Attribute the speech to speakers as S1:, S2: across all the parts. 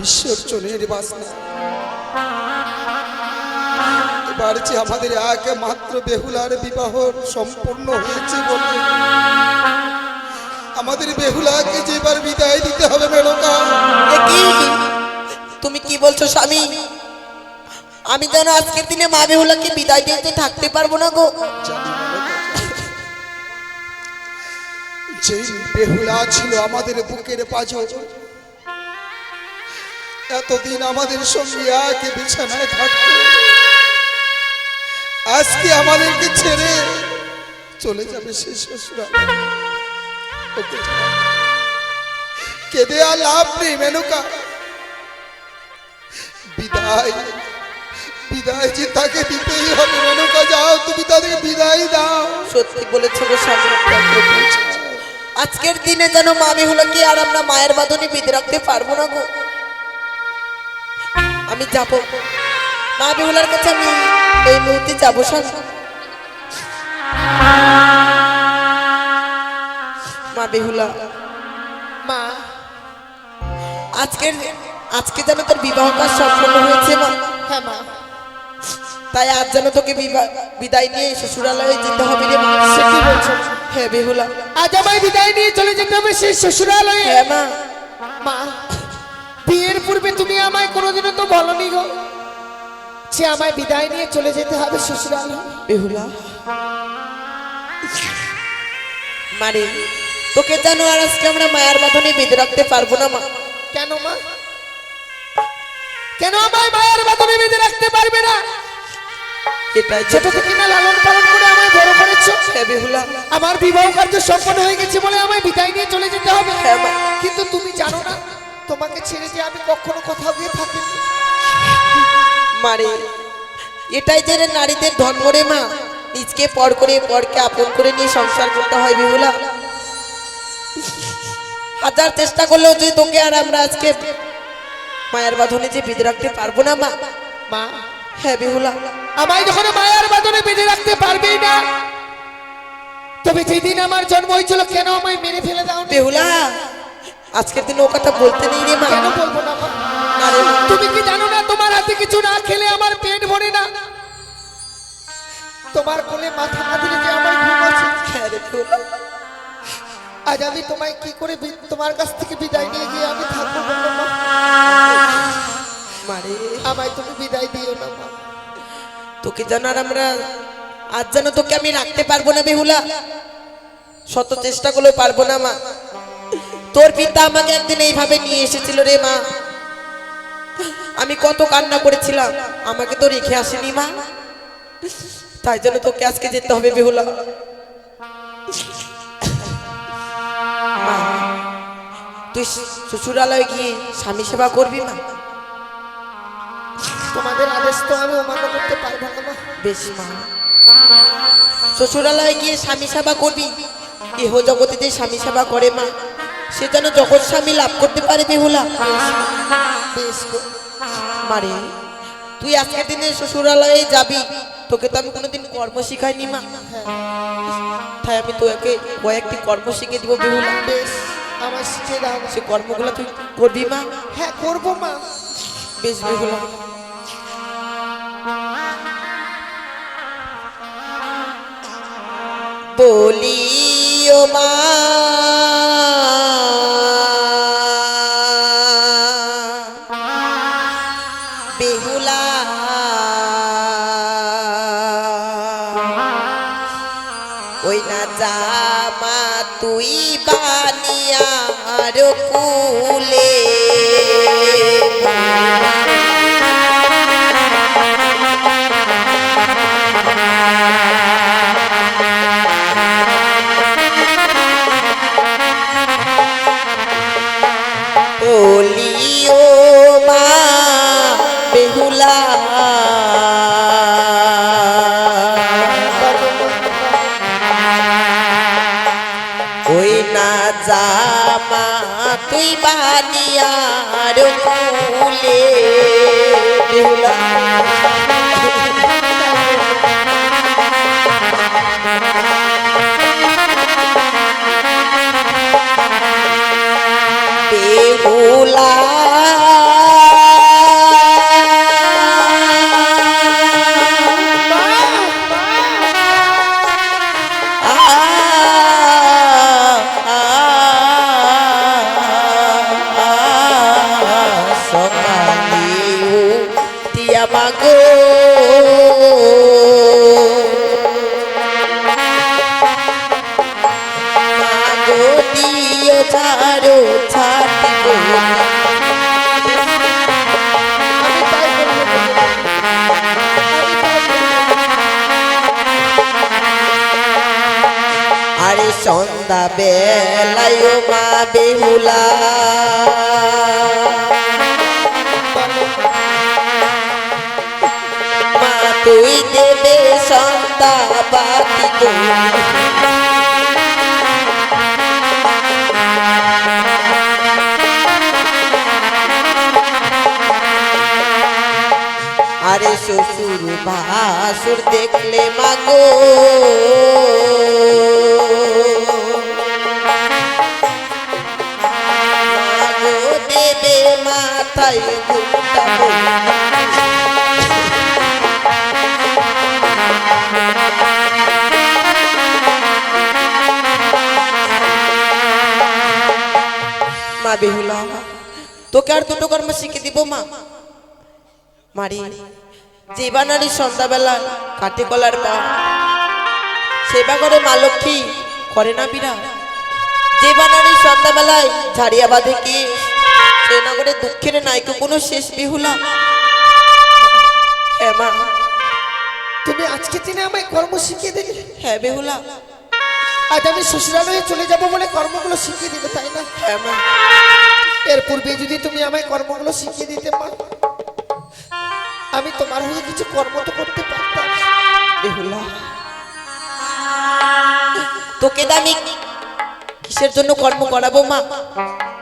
S1: বিসর্জনের বাসনা। এবার যে আমাদের একমাত্র বেহুলার বিবাহ সম্পূর্ণ হয়েছে বলে আমাদের বেহুলাকে যে এবার বিদায় দিতে হবে মেনকা।
S2: তুমি কি বলছো স্বামী? আমি যেন আজকের দিনে মা বেহুলাকে বিদায় দিতে থাকতে পারব না গো।
S1: যে বেহুলা ছিল আমাদের বুকের পাঁজর এতদিন আমাদের সঙ্গে এক বিছানায় থাকতো। আজকে আমাদেরকে ছেড়ে চলে যাবে সে শ্বশুরা। কেঁদে আর লাভ নেই, মেনকা। বিদায়। বিদায় যে তাকে দিতেই হবে, মেনকা, যাও, তুমি তাদেরকে বিদায় দাও।
S2: সত্যি বলেছ আজকের দিনে যেন মামি মা কি আর আমরা মায়ের বাঁধনে বেঁধে রাখতে পারব না গো? আমি যাব। মা বেহুলার কাছে আমি এই মুহূর্তে যাব স্বামী মা বেহুলা
S3: মা
S2: আজকের আজকে যেন তোর বিবাহ কাজ সম্পন্ন হয়েছে মা।
S3: হ্যাঁ মা।
S2: তাই আজ যেন তোকে বিদায় নিয়ে শ্বশুরালয়ে যেতে হবে রে মা।
S3: সে কি বলছো?
S2: হ্যাঁ বেহুলা
S3: আজ আমায় বিদায় নিয়ে চলে যেতে হবে সেই শ্বশুরালয়ে।
S2: হ্যাঁ মা।
S3: মা বিয়ের পূর্বে তুমি আমায় কোনোদিনও তো বলনি গো সে আমায় বিদায় নিয়ে চলে যেতে হবে শ্বশুরালয়।
S2: বেহুলা। মারে তোকে জানো আর আজকে আমরা মায়ের বাঁধনে বেঁধে রাখতে পারব না মা।
S3: কেন মা? কেন আমায় মায়ের বাদনে বেঁধে রাখতে পারবে না?
S2: এটাই
S3: ছোট থেকে না লালন পালন করে আমায় বড় করেছ?
S2: হ্যাঁ বেহুলা।
S3: আমার বিবাহ কার্য সম্পন্ন হয়ে গেছে বলে আমায় বিদায় নিয়ে চলে যেতে হবে।
S2: হ্যাঁ, মা।
S3: কিন্তু তুমি জানো না তোমাকে ছেড়ে যে আমি কখনো কোথাও গিয়ে থাকি
S2: মারে এটাই যে নারীদের ধর্ম রে মা। নিজকে পর করে পরকে আপন করে নিয়ে সংসার করতে হয় বেহুলা হাজার চেষ্টা করলেও যে তোকে আর আমরা আজকে মায়ের বাঁধনে যে বেঁধে রাখতে পারব না মা।
S3: মা?
S2: হ্যাঁ বেহুলা
S3: আমায় যখন মায়ের বাঁধনে বেঁধে রাখতে পারবেই না তবে যেদিন আমার জন্ম হয়েছিল কেন আমায় মেরে ফেলে দাও
S2: বেহুলা আজকের দিন ও কথা বলতে নেই রে মা।
S3: কেন বলব না। তুমি কি জানো না তোমার হাতে কিছু না খেলে আমার পেট ভরে না? তোমার কোলে মাথা না দিলে যে আমার ঘুম আছে
S2: হ্যাঁ
S3: আজ আমি তোমায় কি করে তোমার কাছ থেকে বিদায় নিয়ে গিয়ে আমি থাকব
S2: মারে
S3: আমায় তুমি বিদায় দিও না মা।
S2: তোকে জানার আমরা আজ যেন তোকে আমি রাখতে পারব না বেহুলা। শত চেষ্টা করলেও পারব না মা। তোর পিতা আমাকে একদিন এইভাবে নিয়ে এসেছিল রে মা। আমি কত কান্না করেছিলাম, আমাকে তো রেখে আসেনি মা। তাই জন্য তোকে আজকে যেতে হবে বেহুলা। তুই শ্বশুরালয়ে গিয়ে স্বামী সেবা করবি মা?
S3: তোমাদের আদেশ তো আমি অমান্য করতে পারব না মা।
S2: বেশ মা। শ্বশুরালয়ে গিয়ে স্বামী সেবা করবি ইহ জগতে যে স্বামী সেবা করে মা। সে যেন জগৎ স্বামী লাভ করতে পারে বেহুলা।
S3: বেশ
S2: মারে তুই আজকের দিনে শ্বশুরালয়ে যাবি। তোকে তো আমি কোনোদিন কর্ম শিখাইনি মা। তাই আমি তোকে কয়েকটি কর্ম শিখে দিব বেহুলা।
S3: বেশ আমার শিখে দাও।
S2: সে কর্মগুলো তুই করবি মা?
S3: হ্যাঁ করব মা।
S2: বেশ বেহুলা। বলিও মা ಹರಿಯ বেহুলা সন্ধ্যা বেলায় মা বেহুলা মা, তুই দেবে সন্ধ্যা বাতি গো। আরে শ্বশুর ভাসুর দেখলে মাগো। মা বেহুলা, তোকে আর দুটো কর্ম শিখে দিব মা। মারি, যে বানারি সন্ধ্যাবেলা কাটে কলার পা সেবা করে মা লক্ষ্মী করে না বিরা যে বানারি সন্ধ্যাবেলায় ঝাড়িয়া বাঁধে কি? সে না করে দুঃখের নাইকে কোনো শেষ বিহুলা? হ্যাঁ মা।
S3: তুমি আজকে দিনে আমায় কর্ম শিখিয়ে দিলে?
S2: হ্যাঁ বেহুলা।
S3: আজ আমি শ্বশুরালয়ে চলে যাব বলে কর্মগুলো শিখিয়ে দিলে তাই না?
S2: হ্যাঁ মা।
S3: এর পূর্বে যদি তুমি আমায় কর্মগুলো শিখিয়ে দিতে পারো আমি তোমার হয়ে কিছু কর্ম তো করতে পারতাম।
S2: বেহুলা। তোকে দা আমি কিসের জন্য কর্ম করাবো মা?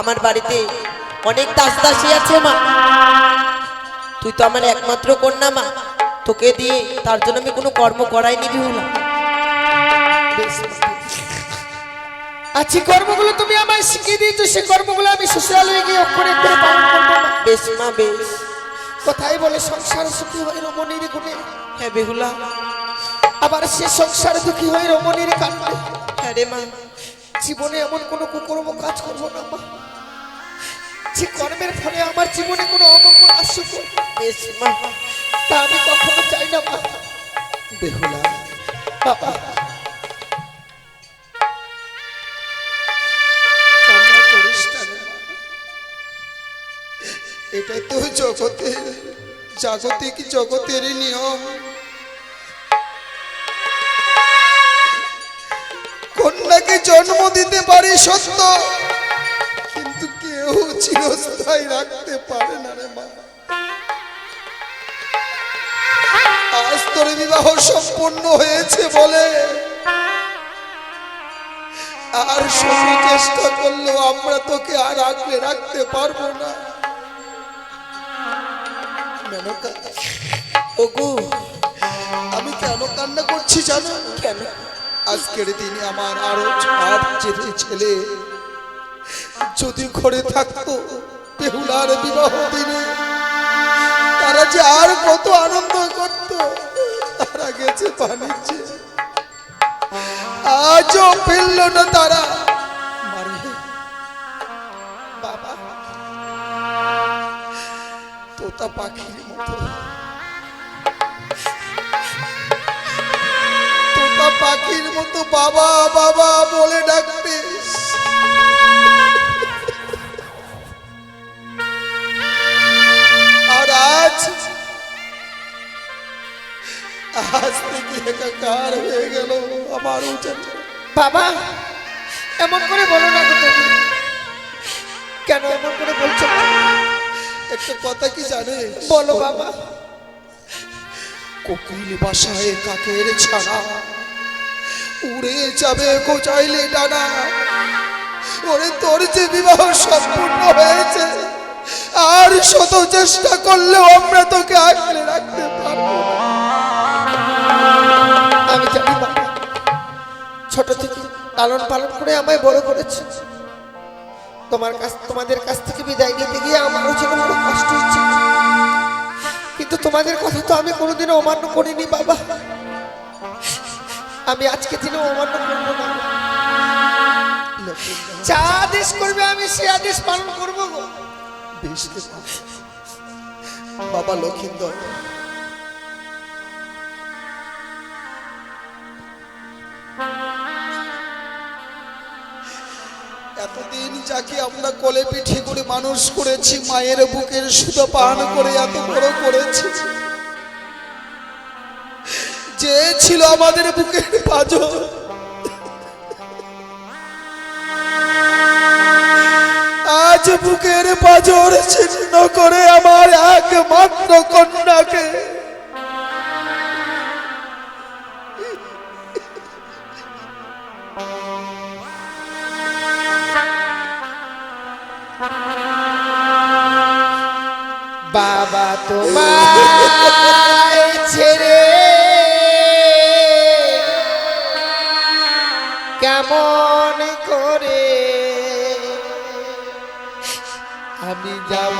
S2: আমার বাড়িতে অনেক দাস দাসী আছে মা। তুই তো আমার একমাত্র কন্যা মা। তোকে দিয়ে তার জন্য আমি কোনো কর্ম করাইনি বেহুলা।
S3: মা। কর্মগুলো তুমি আমায় শিখিয়ে দিয়েছ সে কর্মগুলো আমি শ্বশুরালয়ে গিয়ে অক্ষরে অক্ষরে পালন করব।
S2: বেশ মা বেশ।
S3: কথাই বলে সংসার সুখী হয় রমণীর গুণে।
S2: হ্যাঁ বেহুলা।
S3: আবার সে সংসার দুঃখী হয় রমণীর কারণে
S2: হ্যাঁ রে মা।
S3: জীবনে এমন কোনো কুকর্ম কাজ করব না মা। যে কর্মের ফলে আমার জীবনে কোনো অমঙ্গল আসুক। তা আমি কখনো চাই না মা।
S1: বেহুলা,
S3: বাবা।
S1: এটাই তো জগতের, জাগতিক জগতের নিয়ম। কন্যাকে জন্ম দিতে পারে সত্য। কেউ চিরস্থায়ী রাখতে পারে না রে মা। আজ তোর বিবাহ হয়েছে বলে। আর শত চেষ্টা করলেও আমরা তোকে আর আগলে রাখতে পারব না।
S2: ওগো
S1: আমি কেন কান্না করছি জানো?
S2: কেন?
S1: আজকের দিনে আমার আরও চার যেতে ছেলে। যদি ঘরে থাকতো বেহুলার বিবাহ দিনে, তারা যে আর কত আনন্দ করত, তারা গেছে বাণিজ্যে। আজও ফেলল না তারা। পাখির মতো। পাখির মতো বাবা বাবা বলে ডাকবে আজ থেকে একাকার হয়ে গেল আমার উঠে।
S3: বাবা এমন করে বলো না গো তুমি। কেন এমন করে বলছো
S1: একটা কথা কি জানিস
S3: বলো বাবা।
S1: কোকিল বাসায় কাকের ছাড়া উড়ে যাবে কোচাইলে ডানা। ওরে তোর যে বিবাহ সম্পূর্ণ হয়েছে আর শত চেষ্টা করলেও আমরা তোকে আগলে রাখতে পারব
S3: ছোট থেকে লালন পালন করে আমায় বড় করেছে। তোমার কাছ, তোমাদের কাছ থেকে বিদায় নিতে গিয়ে আমারও যেন বড় কষ্ট হচ্ছে। কিন্তু তোমাদের কথা তো আমি কোনোদিনও অমান্য করিনি, বাবা। আমি আজকে দিনে অমান্য করব না। যা আদেশ করবে আমি সে আদেশ পালন করব গো।
S1: বাবা লক্ষিন্দর এতদিন যাকে আমরা কোলে পিঠে করে মানুষ করেছি, মায়ের বুকের সুতো পান করে এত বড় করেছি। যে ছিল আমাদের বুকের পাজর। আজ বুকের পাজর ছিন্ন করে আমার একমাত্র কন্যাকে
S3: বাবা তোমায় ছেড়ে। কেমন করে? আমি যাব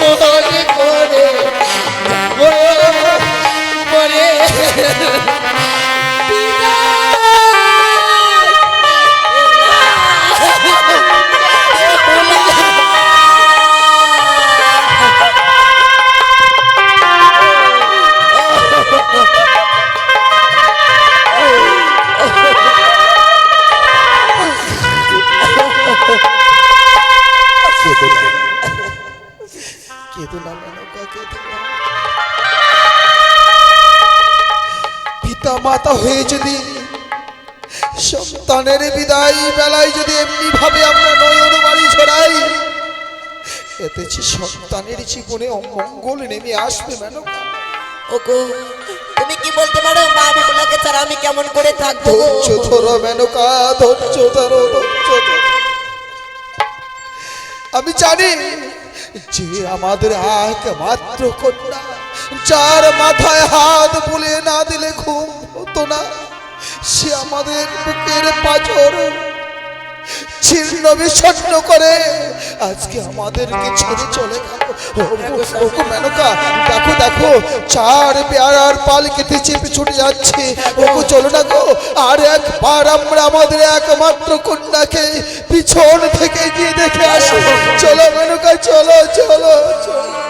S3: মনে কেঁদো না কেঁদো না মেনকা কেঁদো না
S1: পিতা মাতা হয়ে যদি সন্তানের বিদায় বেলায় যদি এমনি ভাবে আমরা নয়ন বাড়ি ছড়াই এতে যে সন্তানের জীবনে অমঙ্গল নেমে আসবে মেনকা
S2: ওগো তুমি কি বলতে পারো? মা ছাড়া আমি কেমন করে থাকব?
S1: ধৈর্য ধরো মেনকা ধৈর্য ধরো। আমি জানি যে আমাদের এক একমাত্র কন্যা, যার মাথায় হাত বুলিয়ে না দিলে ঘুম হতো না, সে আমাদের বুকের পাঁচর ছিন্ন বিচ্ছন্ন করে আজকে আমাদেরকে ছেড়ে চলে গেল। দেখো দেখো, চার পেয়ারার পাল কেটে চেপে ছুটে যাচ্ছে। ও গো চলো না গো, আর একবার আমরা আমাদের একমাত্র কন্যাকে পিছন থেকে গিয়ে দেখে আসো। চলো, মেনকা, চলো চলো চলো।